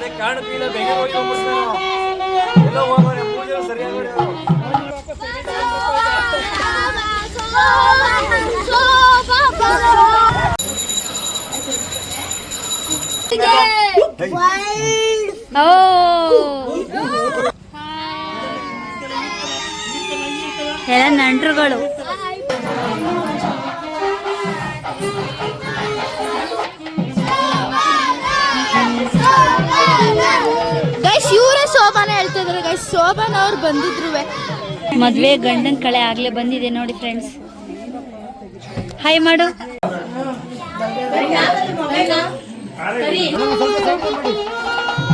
ಅದಕ್ಕೆ ಬೆಂಗೆ ಹೋಗಿ ಹೋಗ್ಬಿಡ್ತಾನೆ ಎಲ್ಲೋ ಹೋಗೋನೆ ಪೂಜೆ ಸರಿಯಾಗಿ ಓ. ಎಲ್ಲ ನಂಟ್ರುಗಳು. ಶೋಭಾನ್ ಅವ್ರು ಬಂದಿದ್ರು ಮದ್ವೆ ಗಂಡನ್ ಕಳೆ ಆಗ್ಲೇ ಬಂದಿದೆ ನೋಡಿ ಫ್ರೆಂಡ್ಸ್ ಹಾಯ್ ಮಾಡು.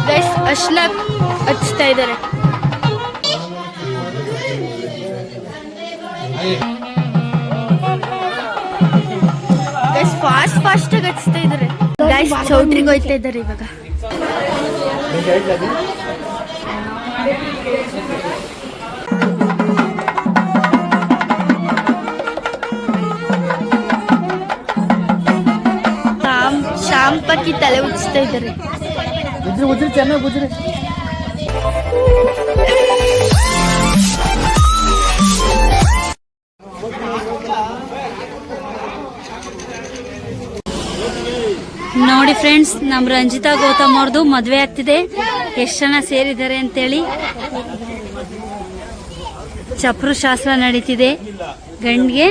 ಗೈಸ್ ಅರ್ಶನ ಹಚ್ತಾ ಗೈಸ್ ಫಾಸ್ಟ್ ಫಾಸ್ಟ್ ಆಗಿ ಹಚ್ತಾ ಗೈಸ್ ಚೌಟ್ರಿಗೆ ಹೋಯ್ತಾ ಇದಾರೆ ಇವಾಗ. ಶಾಮ್ ತಲೆ ಉಚ್ಚಿಸ್ತಾ ಇದ್ದಾರೆ. ಉಜ್ರಿ ಉಜ್ರಿ ಚೆನ್ನಾಗಿ ಉಜ್ರಿ. ನೋಡಿ ಫ್ರೆಂಡ್ಸ್ ನಮ್ ರಂಜಿತಾ ಗೌತಮ್ ಅವ್ರದ್ದು ಮದ್ವೆ ಆಗ್ತಿದೆ. ಎಷ್ಟು ಜನ ಸೇರಿದ್ದಾರೆ ಅಂತೇಳಿ. ಚಪ್ರು ಶಾಸ್ತ್ರ ನಡೀತಿದೆ. ಗಂಡ್ಗೆ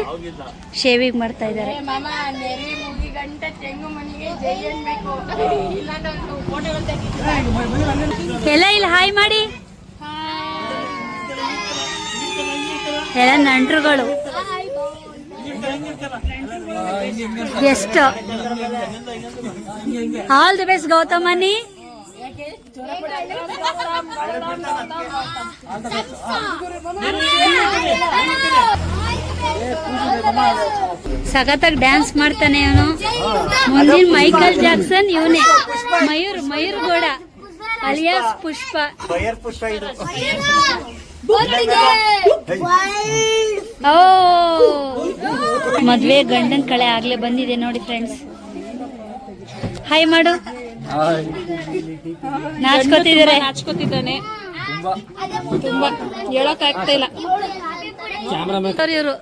ಶೇವಿಂಗ್ ಮಾಡ್ತಾ ಇದ್ದಾರೆ. ಎಲ್ಲ ಇಲ್ಲಿ ಹಾಯ್ ಮಾಡಿ. ಎಲ್ಲ ನಂಟ್ರುಗಳು. ಎಷ್ಟು? ಆಲ್ ದಿ ಬೆಸ್ಟ್ ಗೌತಮನಿ ಸಖತ್ತಾಗಿ ಡ್ಯಾನ್ಸ್ ಮಾಡ್ತಾನೆ ಅವನು. ಮುಂದಿನ ಮೈಕಲ್ ಜಾಕ್ಸನ್ ಇವನೇ. ಮಯೂರ್ ಮಯೂರ್ ಗೌಡ ಅಲಿಯಾಸ್ ಪುಷ್ಪ. ಫೈರ್ ಪುಷ್ಪ ಇದು. ಓ ಮದ್ವೆ ಗಂಡನ್ ಕಳೆ ಆಗ್ಲೇ ಬಂದಿದೆ ನೋಡಿ ಫ್ರೆಂಡ್ಸ್ ಹಾಯ್ ಮಾಡು. ನಾಚ್ಕೋತಿದ್ದಾರೆ. ನಾಚ್ಕೋತಿದ್ದಾನೆ. ತುಂಬಾ. ಹೇಳಕ್ ಆಗ್ತಾ ಇಲ್ಲ. ಇವರು.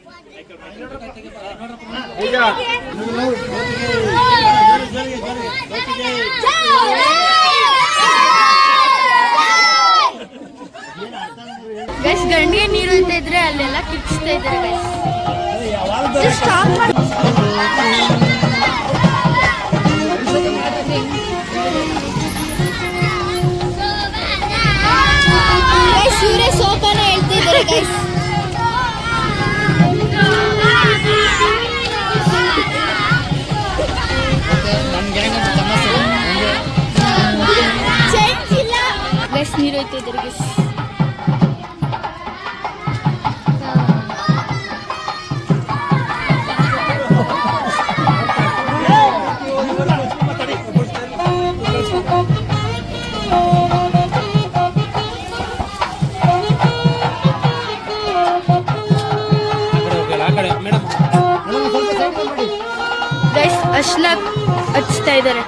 ಗೈಸ್ ಗಂಡಿಗೆ ನೀರು ಅಂತ ಇದ್ರೆ ಅಲ್ಲೆಲ್ಲ ಕಿಚ್ತಾ ಇದ್ದಾರೆ ಗೈಸ್ ಸ್ಟಾಪ್ ಗೈಸ್ ಇವರೇ ಸೋಪಾನ ಹೇಳ್ತಿದ್ದಾರೆ ಗೈಸ್ ಗೈಸ್ ನೀರು ಹೋಯ್ತಾ ಇದ್ದಾರೆ ಗೈಸ್ ಗೈಸ್ ಅರ್ಶನ ಹಚ್ತಾ ಇದ್ದಾರೆ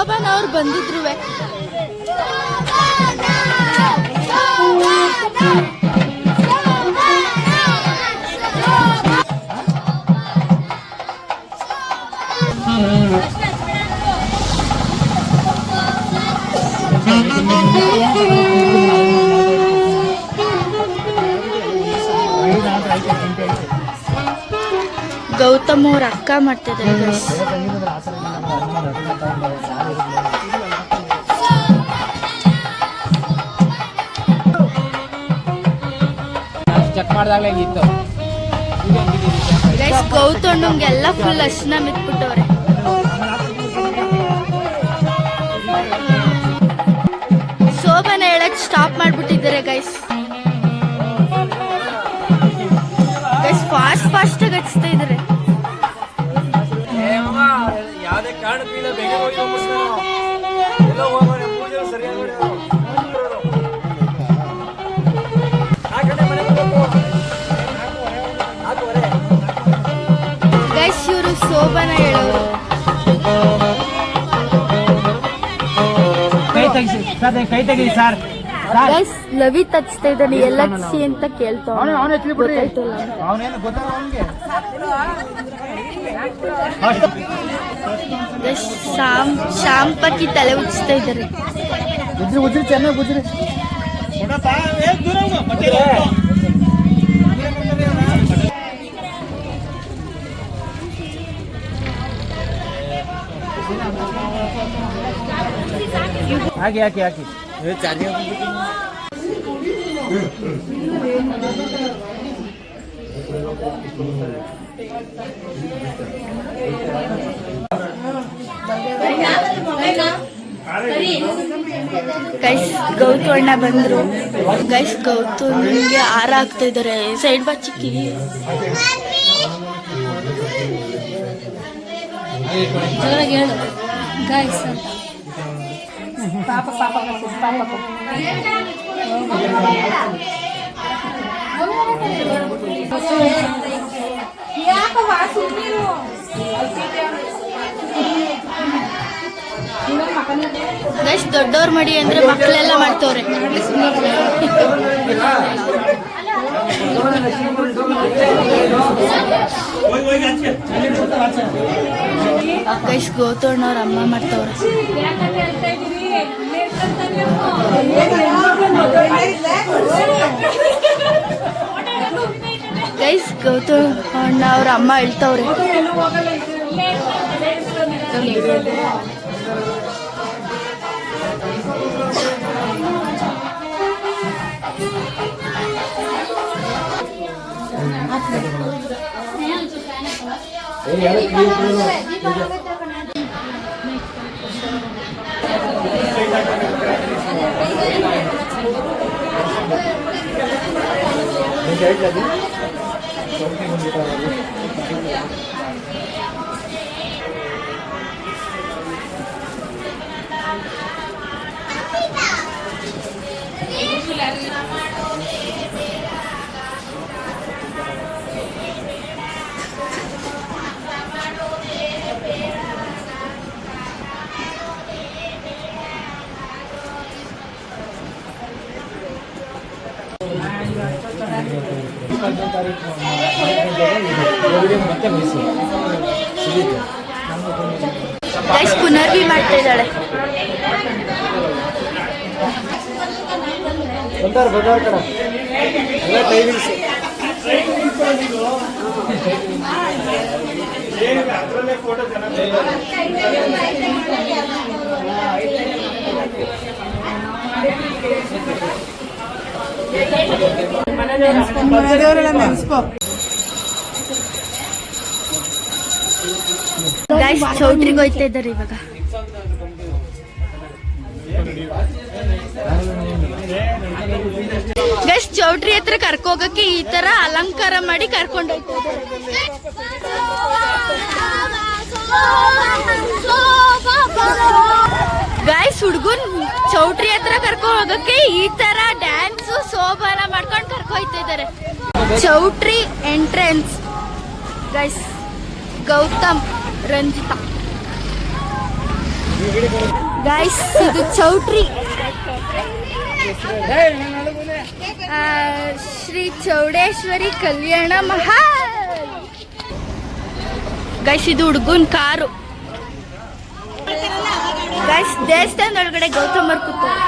ಶೋಭಾನ್ ಅವ್ರು ಬಂದಿದ್ರು ಗೌತಮ್ ಅವ್ರ ಅಕ್ಕ ಮಾಡ್ತಾ ಮಾಡಿದಾಗಲೇ ಗೈಸ್ ಗೌತಣ್ಣಂಗೆಲ್ಲ ಫುಲ್ ಅರ್ಶನ ಮಿತ್ಬಿಟ್ಟವ್ರೆ. ಶೋಭನ ಹೇಳಕ್ ಸ್ಟಾಪ್ ಮಾಡ್ಬಿಟ್ಟಿದ್ದಾರೆ ಗೈಸ್ ಗೈಸ್ ಫಾಸ್ಟ್ ಫಾಸ್ಟ್ ಹಚ್ತಾ ಇದಾರೆ ಶೋಭನ ಕೈ ತೆಗಿಸಿ ಸರ್ ಕೈ ಸರ್. ಗೈಸ್ ಲವಿತ್ ಹಚ್ತಾ ಇದ್ದಾನೆ ಎಲ್ಲ ಸಿ ಅಂತ ಕೇಳ್ತಾ ಅವನೇನು ಗೊತ್ತಾಗ ಅವನಿಗೆ? ಗೈಸ್ ಶಾಮ್ ಶಾಂಪಕ್ಕಿ ತಲೆ ಉಚ್ಚಿಸ್ತಾ ಇದ್ದಾರೆ. ಉಜ್ರಿ ಉಜ್ರಿ ಚೆನ್ನಾಗಿ ಉಜ್ರಿ. ಹಾಕಿ ಹಾಕಿ ಹಾಕಿ ಗೈಸ್ ಗೌತು ಅಣ್ಣ ಬಂದ್ರು ಗೈಸ್ ಗೌತು ನಿಮ್ಗೆ ಹಾರ ಹಾಕ್ತಾ ಇದಾರೆ ಸೈಡ್ ಬಾ ಪಾಪ ಪಾಪ ಗೈಸ್ ದೊಡ್ಡವ್ರ ಮಡಿ ಅಂದ್ರೆ ಮಕ್ಕಳೆಲ್ಲ ಮಾಡ್ತವ್ರೆ. ಗೈಸ್ ಗೌತು ಅಣ್ಣವ್ರ ಅಮ್ಮ ಮಾಡ್ತವ್ರೆ. ಗೈಸ್ ಗೌತಮ್ ಅಣ್ಣ ಅವ್ರ ಅಮ್ಮ ಹೇಳ್ತವ್ರೆ. Mẹ chạy ra đi. Chồng đi mua Thank you. Guys Punarvi ಮಾಡ್ತಾ ಇದ್ದಾಳೆ. ಬಂದಾರ ಬಂದಾರ ಕಡ ಎಲ್ಲ ಟೈಮಿಂಗ್ಸ್ ಗೈಸ್ ಚೌಟ್ರಿಗೆ ಹೋಯ್ತಾ ಇದ್ದಾರೆ ಇವಾಗ. ಗೈಸ್ ಚೌಟ್ರಿ ಹತ್ರ ಕರ್ಕೋಗಕ್ಕೆ ಈ ತರ ಅಲಂಕಾರ ಮಾಡಿ ಕರ್ಕೊಂಡು ಗೈಸ್ ಹುಡ್ಗುನ್ ಚೌಟ್ರಿ ಹತ್ರ ಕರ್ಕೊ ಹೋಗಕ್ಕೆ ಈ ತರ ಡ್ಯಾನ್ಸ್ ಸೋಬಾನ ಮಾಡ್ಕೊಂಡು ಇದ್ದಾರೆ choultry entrance. Guys Gautam, Ranjitha. Guys ಇದು ಚೌಟ್ರಿ. ಶ್ರೀ ಚೌಡೇಶ್ವರಿ ಕಲ್ಯಾಣ ಮಹಾ ಗೈಸ್ ಇದು ಹುಡುಗನ್ ಕಾರು. ಗೈಸ್ ದೇವಸ್ಥಾನದೊಳಗಡೆ ಗೌತಮ್ ಅವ್ರು ಕೂತವ್ರೆ